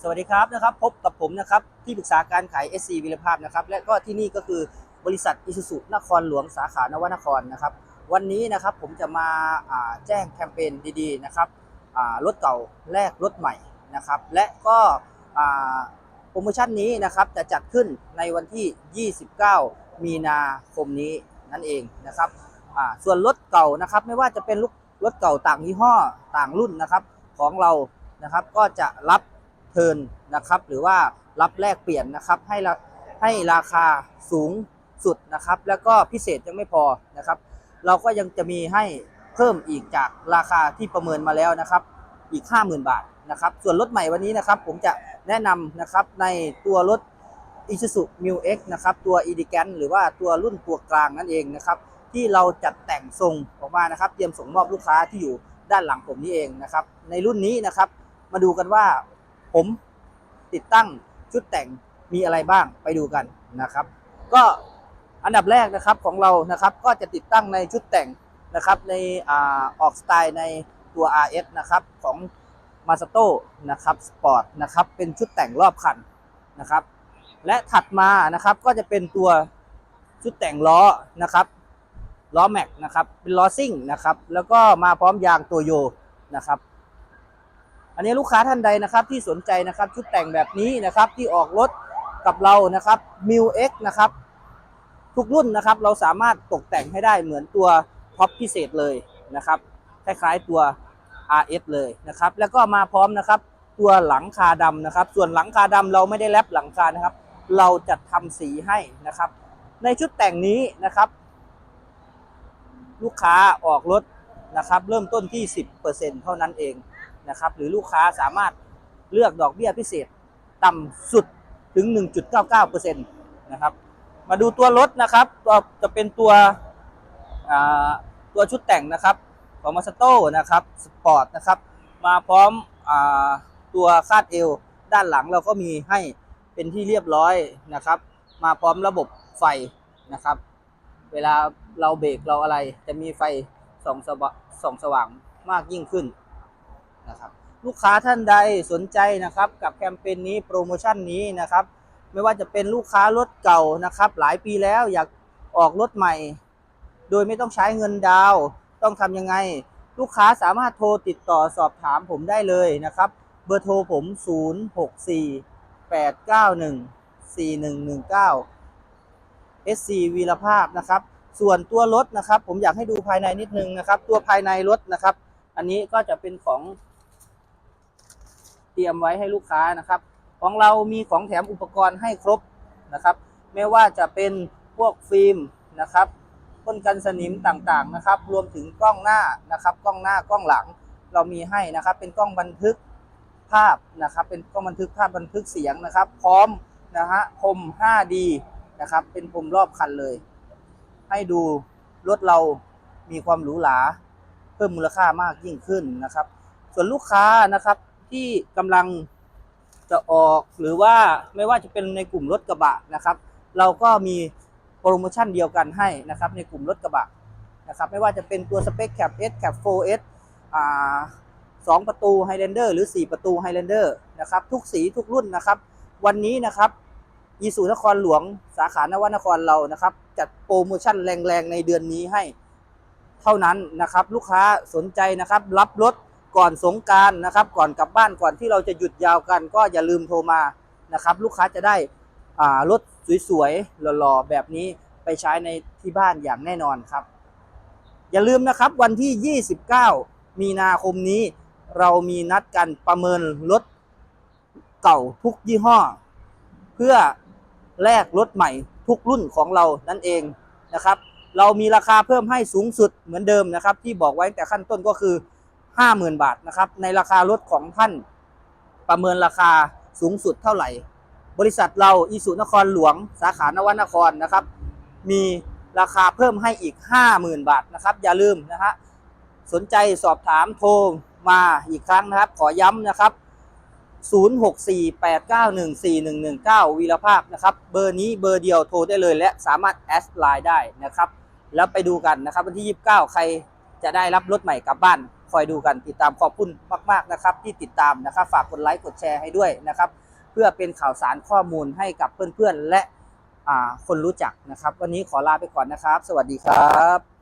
สวัสดีครับนะครับพบกับผมนะครับที่ปรึกษาการขาย SC วิรภาพนะครับและก็ที่นี่ก็คือบริษัทอิสุสุนครหลวงสาขานวนครนะครับวันนี้นะครับผมจะมาแจ้งแคมเปญดีๆนะครับรถเก่าแลกรถใหม่นะครับและก็โปรโมชั่นนี้นะครับจะจัดขึ้นในวันที่ 29 มีนาคมนี้นั่นเองนะครับส่วนรถเก่านะครับไม่ว่าจะเป็นรถรถเก่าต่างยี่ห้อต่างรุ่นนะครับของเรานะครับก็จะรับ เทิร์นนะครับ หรือว่ารับแลกเปลี่ยนนะครับ ให้ให้ราคาสูงสุดนะครับ แล้วก็พิเศษยังไม่พอนะครับ เราก็ยังจะมีให้เพิ่มอีกจากราคาที่ประเมินมาแล้วนะครับ อีก 50,000 บาทนะครับ ส่วนรถใหม่วันนี้นะครับ ผมจะแนะนำนะครับในตัวรถ Isuzu m u X นะครับ ตัว e d i g a n หรือว่าตัวรุ่นตัวกลางนั่นเองนะครับ ที่เราจัดแต่งทรงออกมานะครับ เตรียมส่งมอบลูกค้าที่อยู่ด้านหลังผมนี่เองนะครับ ในรุ่นนี้นะครับ มาดูกันว่า ผมติดตั้งชุดแต่งมีอะไรบ้างไปดูกันนะครับ ก็อันดับแรกนะครับของเรานะครับก็จะติดตั้งในชุดแต่งนะครับในอาออกสไตล์ในตัว RS นะครับของ m a s a t o นะครับสปอร์ตนะครับเป็นชุดแต่งรอบคันนะครับ และถัดมานะครับก็จะเป็นตัวชุดแต่งล้อนะครับล้อแม็กนะครับเป็นล้อซิ่งนะครับแล้วก็มาพร้อมยางตัวโยนะครับ อันนี้ลูกค้าท่านใดนะครับที่สนใจนะครับชุดแต่งแบบนี้นะครับที่ออกรถกับเรานะครับ m i l X นะครับทุกรุ่นนะครับเราสามารถตกแต่งให้ได้เหมือนตัวท็อปพิเศษเลยนะครับคล้ายๆตัว RS เลยนะครับแล้วก็มาพร้อมนะครับตัวหลังคาดำนะครับ ส่วนหลังคาดำเราไม่ได้แรปหลังคานะครับ เราจะทำสีให้นะครับ ในชุดแต่งนี้นะครับ ลูกค้าออกรถนะครับ เริ่มต้นที่ 10%เท่านั้นเอง นะครับ หรือลูกค้าสามารถเลือกดอกเบี้ยพิเศษต่ำสุดถึง 1.99%นะครับ มาดูตัวรถนะครับตัวจะเป็นตัวตัวชุดแต่งนะครับของมาสโตนะครับสปอร์ตนะครับมาพร้อมอตัวคาดเอวด้านหลังเราก็มีให้เป็นที่เรียบร้อยนะครับ มาพร้อมระบบไฟนะครับ เวลาเราเบรกเราอะไรจะมีไฟส่องสว่างส่องสว่างมากยิ่งขึ้น นะครับลูกค้าท่านใดสนใจนะครับกับแคมเปญนี้โปรโมชั่นนี้นะครับ ไม่ว่าจะเป็นลูกค้ารถเก่านะครับ หลายปีแล้วอยากออกรถใหม่ โดยไม่ต้องใช้เงินดาวต้องทำยังไง ลูกค้าสามารถโทรติดต่อสอบถามผมได้เลยนะครับ เบอร์โทรผม 064 891 4119 SC วีรภาพนะครับ ส่วนตัวรถนะครับ ผมอยากให้ดูภายในนิดนึงนะครับ ตัวภายในรถนะครับ อันนี้ก็จะเป็นของ เตรียมไว้ให้ลูกค้านะครับ ของเรามีของแถมอุปกรณ์ให้ครบนะครับ ไม่ว่าจะเป็นพวกฟิล์มนะครับพ่นกันสนิมต่างๆนะครับ รวมถึงกล้องหน้านะครับ กล้องหน้ากล้องหลังเรามีให้นะครับ เป็นกล้องบันทึกภาพนะครับ เป็นกล้องบันทึกภาพบันทึกเสียงนะครับ พร้อมนะฮะคม 5D นะครับ เป็นพรมรอบคันเลย ให้ดูรถเรามีความหรูหราเพิ่มมูลค่ามากยิ่งขึ้นนะครับ ส่วนลูกค้านะครับ ที่กำลังจะออกหรือว่าไม่ว่าจะเป็นในกลุ่มรถกระบะนะครับ เราก็มีโปรโมชั่นเดียวกันให้นะครับ ในกลุ่มรถกระบะนะครับไม่ว่าจะเป็นตัวสเปคแคป S แคป 4S อ่าสองประตู Highlander หรือ 4 ประตู Highlander นะครับทุกสีทุกรุ่นนะครับ วันนี้นะครับยีสูนครหลวงสาขานวนครเรานะครับ จัดโปรโมชั่นแรงๆ ในเดือนนี้ให้เท่านั้นนะครับ ลูกค้าสนใจนะครับ รับรถ ก่อนสงการนะครับ ก่อนกลับบ้านก่อนที่เราจะหยุดยาวกัน ก็อย่าลืมโทรมานะครับ ลูกค้าจะได้รถสวยๆหล่อๆแบบนี้ไปใช้ในที่บ้านอย่างแน่นอนครับ อย่าลืมนะครับวันที่ 29 มีนาคมนี้ เรามีนัดกันประเมินรถเก่าทุกยี่ห้อ เพื่อแลกรถใหม่ทุกรุ่นของเรานั่นเองนะครับ เรามีราคาเพิ่มให้สูงสุดเหมือนเดิมนะครับ ที่บอกไว้แต่ขั้นต้นก็คือ 50,000 บาทนะครับ ในราคารถของท่านประเมินราคาสูงสุดเท่าไหร่ บริษัทเราอีสุนครหลวง สาขานวนครนะครับ มีราคาเพิ่มให้อีก 50,000 บาทนะครับ อย่าลืมนะฮะสนใจสอบถามโทรมาอีกครั้งนะครับ ขอย้ำนะครับ 0648914119 วีรภาพนะครับ เบอร์นี้เบอร์เดียวโทรได้เลย และสามารถแอดไลน์ได้นะครับ แล้วไปดูกันนะครับ วันที่ 29 ใครจะได้รับรถใหม่กลับบ้าน คอยดูกันติดตามขอบคุณมาก ๆนะครับ ที่ติดตามนะครับฝากกดไลค์กดแชร์ให้ด้วยนะครับ เพื่อเป็นข่าวสารข้อมูลให้กับเพื่อนๆ และคนรู้จักนะครับ วันนี้ขอลาไปก่อนนะครับ สวัสดีครับ